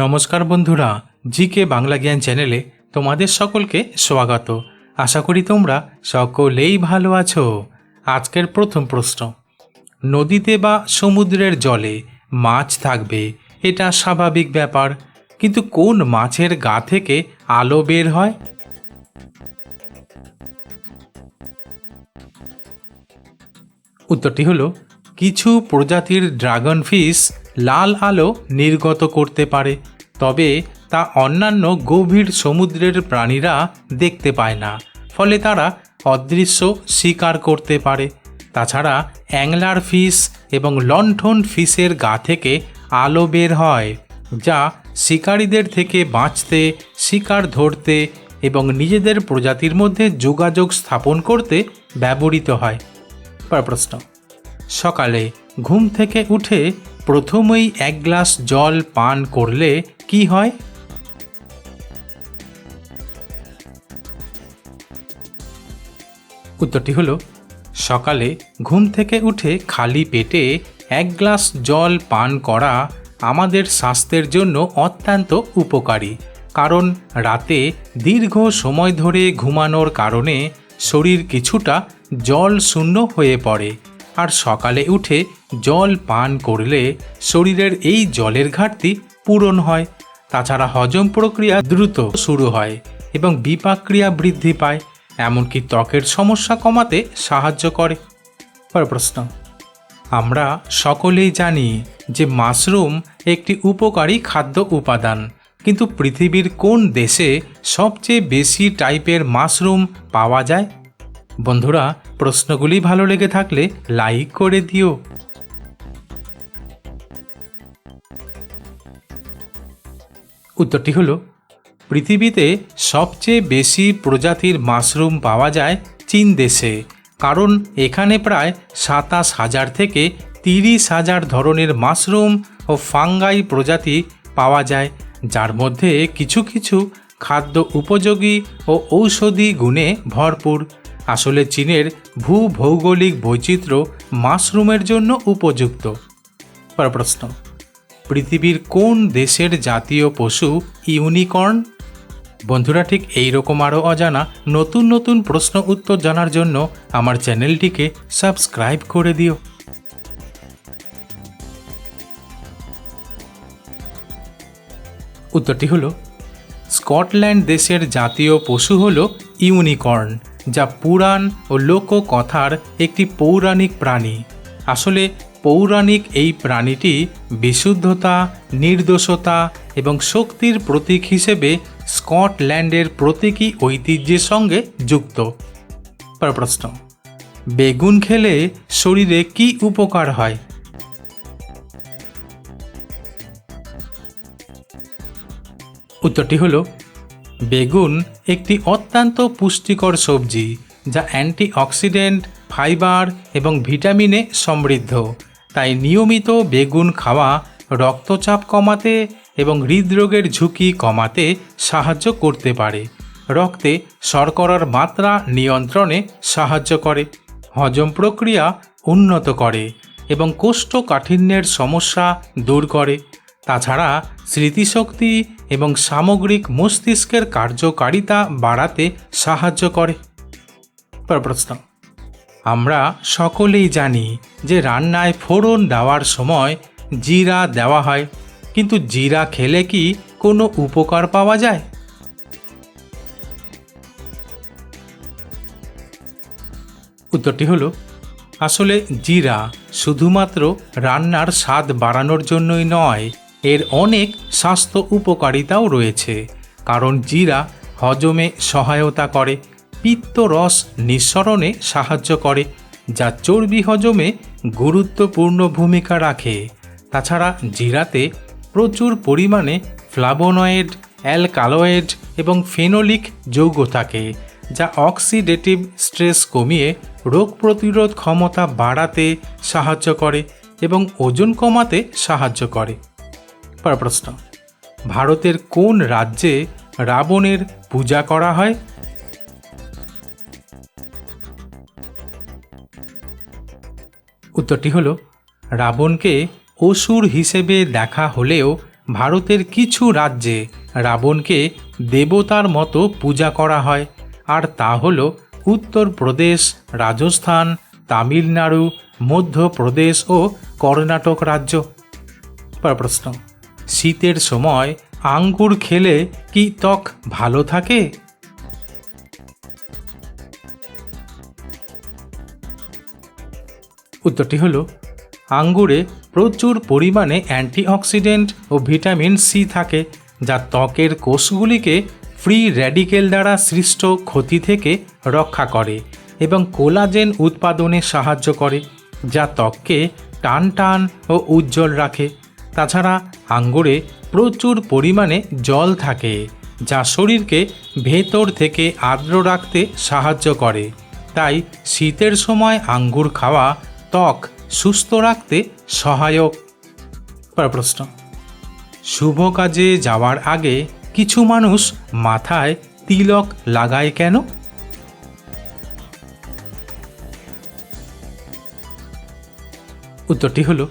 নমস্কার বন্ধুরা জি কে বাংলা জ্ঞান চ্যানেলে তোমাদের সকলকে স্বাগত। আশা করি তোমরা সকলেই ভালো আছো। আজকের প্রথম প্রশ্ন, নদীতে বা সমুদ্রের জলে মাছ থাকবে, এটা স্বাভাবিক ব্যাপার, কিন্তু কোন মাছের গা থেকে আলো বের হয়? উত্তরটি হলো, কিছু প্রজাতির ড্রাগন ফিশ লাল আলো নির্গত করতে পারে, তবে তা অন্যান্য গভীর সমুদ্রের প্রাণীরা দেখতে পায় না, ফলে তারা অদৃশ্য শিকার করতে পারে। তাছাড়া অ্যাংলার ফিশ এবং লণ্ঠন ফিশের গা থেকে আলো বের হয়, যা শিকারীদের থেকে বাঁচতে, শিকার ধরতে এবং নিজেদের প্রজাতির মধ্যে যোগাযোগ স্থাপন করতে ব্যবহৃত হয়। প্রশ্ন, সকালে ঘুম থেকে উঠে প্রথমেই এক গ্লাস জল পান করলে কি হয়? উত্তরটি হলো, সকালে ঘুম থেকে উঠে খালি পেটে এক গ্লাস জল পান করা আমাদের স্বাস্থ্যের জন্য অত্যন্ত উপকারী। কারণ রাতে দীর্ঘ সময় ধরে ঘুমানোর কারণে শরীর কিছুটা জল শূন্য হয়ে পড়ে। আর সকালে উঠে জল পান করলে শরীরের এই জলের ঘাটতি পূরণ হয়। তাছাড়া হজম প্রক্রিয়া দ্রুত শুরু হয় এবং বিপাক্রিয়া বৃদ্ধি পায়, এমনকি ত্বকের সমস্যা কমাতে সাহায্য করে। পর প্রশ্ন। আমরা সকলেই জানি যে মাশরুম একটি উপকারী খাদ্য উপাদান, কিন্তু পৃথিবীর কোন দেশে সবচেয়ে বেশি টাইপের মাশরুম পাওয়া যায়? বন্ধুরা, প্রশ্নগুলি ভালো লেগে থাকলে লাইক করে দিও। উত্তরটি হলো, পৃথিবীতে সবচেয়ে বেশি প্রজাতির মাশরুম পাওয়া যায় চীন দেশে, কারণ এখানে প্রায় সাতাশ হাজার থেকে তিরিশ হাজার ধরনের মাশরুম ও ফাঙ্গাই প্রজাতি পাওয়া যায়, যার মধ্যে কিছু কিছু খাদ্য উপযোগী ও ঔষধি গুণে ভরপুর। আসলে চীনের ভূভৌগোলিক বৈচিত্র্য মাশরুমের জন্য উপযুক্ত। পর প্রশ্ন পৃথিবীর কোন দেশের জাতীয় পশু ইউনিকর্ন? বন্ধুরা, ঠিক এই রকম আরও অজানা নতুন নতুন প্রশ্ন উত্তর জানার জন্য আমার চ্যানেলটিকে সাবস্ক্রাইব করে দিও। উত্তরটি হলো, স্কটল্যান্ড দেশের জাতীয় পশু হল ইউনিকর্ন, যা পুরাণ ও লোককথার একটি পৌরাণিক প্রাণী। আসলে পৌরাণিক এই প্রাণীটি বিশুদ্ধতা, নির্দোষতা এবং শক্তির প্রতীক হিসেবে স্কটল্যান্ডের প্রতীকী ঐতিহ্যের সঙ্গে যুক্ত। পর প্রশ্ন, বেগুন খেলে শরীরে কি উপকার হয়? উত্তরটি হলো, বেগুন একটি অত্যন্ত পুষ্টিকর সবজি যা অ্যান্টিঅক্সিডেন্ট, ফাইবার এবং ভিটামিনে সমৃদ্ধ। তাই নিয়মিত বেগুন খাওয়া, রক্তচাপ কমাতে এবং হৃদরোগের ঝুঁকি কমাতে সাহায্য করতে পারে। রক্তে শর্করার মাত্রা নিয়ন্ত্রণে সাহায্য করে, হজম প্রক্রিয়া উন্নত করে এবং কোষ্ঠকাঠিন্যের সমস্যা দূর করে। তাছাড়া স্মৃতিশক্তি এবং সামগ্রিক মস্তিষ্কের কার্যকারিতা বাড়াতে সাহায্য করে। পর প্রশ্ন। আমরা সকলেই জানি যে রান্নায় ফোড়ন দেওয়ার সময় জিরা দেওয়া হয়, কিন্তু জিরা খেলে কি কোনো উপকার পাওয়া যায়? উত্তরটি হলো, আসলে জিরা শুধুমাত্র রান্নার স্বাদ বাড়ানোর জন্যই নয়, এর অনেক স্বাস্থ্য উপকারিতাও রয়েছে, কারণ জিরা হজমে সহায়তা করে। পিত্ত রস নিঃসরণে সাহায্য করে, যা চর্বি হজমে গুরুত্বপূর্ণ ভূমিকা রাখে। তাছাড়া জিরাতে প্রচুর পরিমাণে ফ্লাবোনয়েড অ্যালকালয়েড এবং ফেনোলিক যৌগ থাকে, যা অক্সিডেটিভ স্ট্রেস কমিয়ে রোগ প্রতিরোধ ক্ষমতা বাড়াতে সাহায্য করে এবং ওজন কমাতে সাহায্য করে। পর প্রশ্ন, ভারতের কোন রাজ্যে রাবণের পূজা করা হয়? উত্তরটি হলো, রাবণকে অসুর হিসেবে দেখা হলেও ভারতের কিছু রাজ্যে রাবণকে দেবতার মতো পূজা করা হয়। আর তা হল উত্তরপ্রদেশ, রাজস্থান, তামিলনাড়ু, মধ্যপ্রদেশ ও কর্ণাটক রাজ্য। প্রশ্ন, শীতের সময় আঙ্গুর খেলে কি ত্বক ভালো থাকে? উত্তরটি হলো, আঙ্গুরে প্রচুর পরিমাণে অ্যান্টিঅক্সিডেন্ট ও ভিটামিন সি থাকে, যা ত্বকের কোষগুলিকে ফ্রি র্যাডিকেল দ্বারা সৃষ্ট ক্ষতি থেকে রক্ষা করে এবং কোলাজেন উৎপাদনে সাহায্য করে, যা ত্বককে টান টান ও উজ্জ্বল রাখে। তাছাড়া আঙ্গুরে প্রচুর পরিমাণে জল থাকে, যা শরীরকে ভেতর থেকে আর্দ্র রাখতে সাহায্য করে। তাই শীতের সময় আঙ্গুর খাওয়া ত্বক সুস্থ রাখতে সহায়ক। প্রশ্ন। শুভ কাজে যাওয়ার আগে কিছু মানুষ মাথায় তিলক লাগায় কেন? উত্তরটি হলো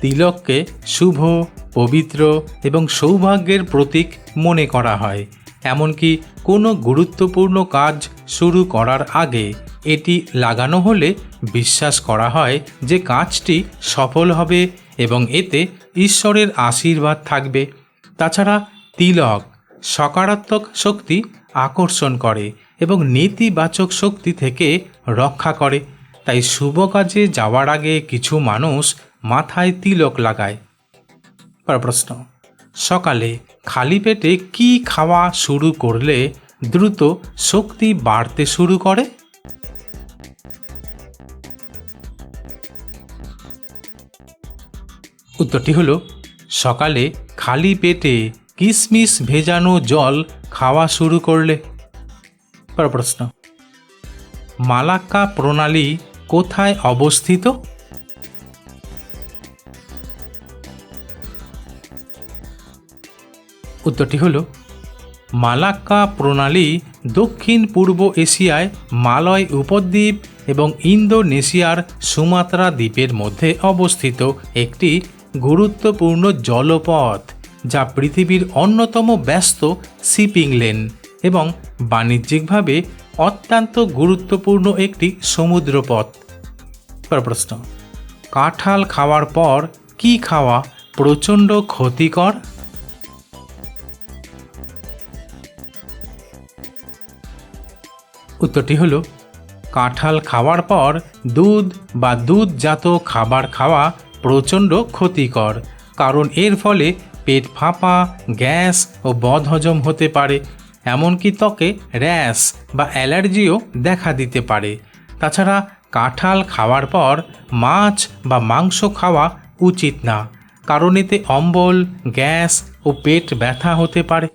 তিলককে শুভ পবিত্র এবং সৌভাগ্যের প্রতীক মনে করা হয়। এমনকি কোনো গুরুত্বপূর্ণ কাজ শুরু করার আগে এটি লাগানো হলে বিশ্বাস করা হয় যে কাজটি সফল হবে এবং এতে ঈশ্বরের আশীর্বাদ থাকবে। তাছাড়া তিলক সকারাত্মক শক্তি আকর্ষণ করে এবং নেতিবাচক শক্তি থেকে রক্ষা করে। তাই শুভ কাজে যাওয়ার আগে কিছু মানুষ মাথায় তিলক লাগায়। প্রশ্ন, সকালে খালি পেটে কি খাওয়া শুরু করলে দ্রুত শক্তি বাড়তে শুরু করে? উত্তরটি হলো, সকালে খালি পেটে কিশমিশ ভেজানো জল খাওয়া শুরু করলে। পরের প্রশ্ন, মালাক্কা প্রণালী কোথায় অবস্থিত? উত্তরটি হলো, মালাক্কা প্রণালী দক্ষিণ পূর্ব এশিয়ায় মালয় উপদ্বীপ এবং ইন্দোনেশিয়ার সুমাত্রা দ্বীপের মধ্যে অবস্থিত একটি গুরুত্বপূর্ণ জলপথ, যা পৃথিবীর অন্যতম ব্যস্ত শিপিং লেন এবং বাণিজ্যিকভাবে অত্যন্ত গুরুত্বপূর্ণ একটি সমুদ্রপথ। প্রশ্ন কাঁঠাল খাওয়ার পর কি খাওয়া প্রচণ্ড ক্ষতিকর? উত্তরটি হলো কাঁঠাল খাওয়ার পর দুধ বা দুধজাত খাবার খাওয়া প্রচণ্ড ক্ষতিকর, কারণ এর ফলে পেট ফাঁপা, গ্যাস ও বদহজম হতে পারে। এমনকি ত্বকে র্যাশ বা অ্যালার্জিও দেখা দিতে পারে। তাছাড়া কাঁঠাল খাওয়ার পর মাছ বা মাংস খাওয়া উচিত না, কারণ এতে অম্বল, গ্যাস ও পেট ব্যথা হতে পারে।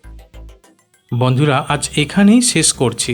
বন্ধুরা, আজ এখানেই শেষ করছি।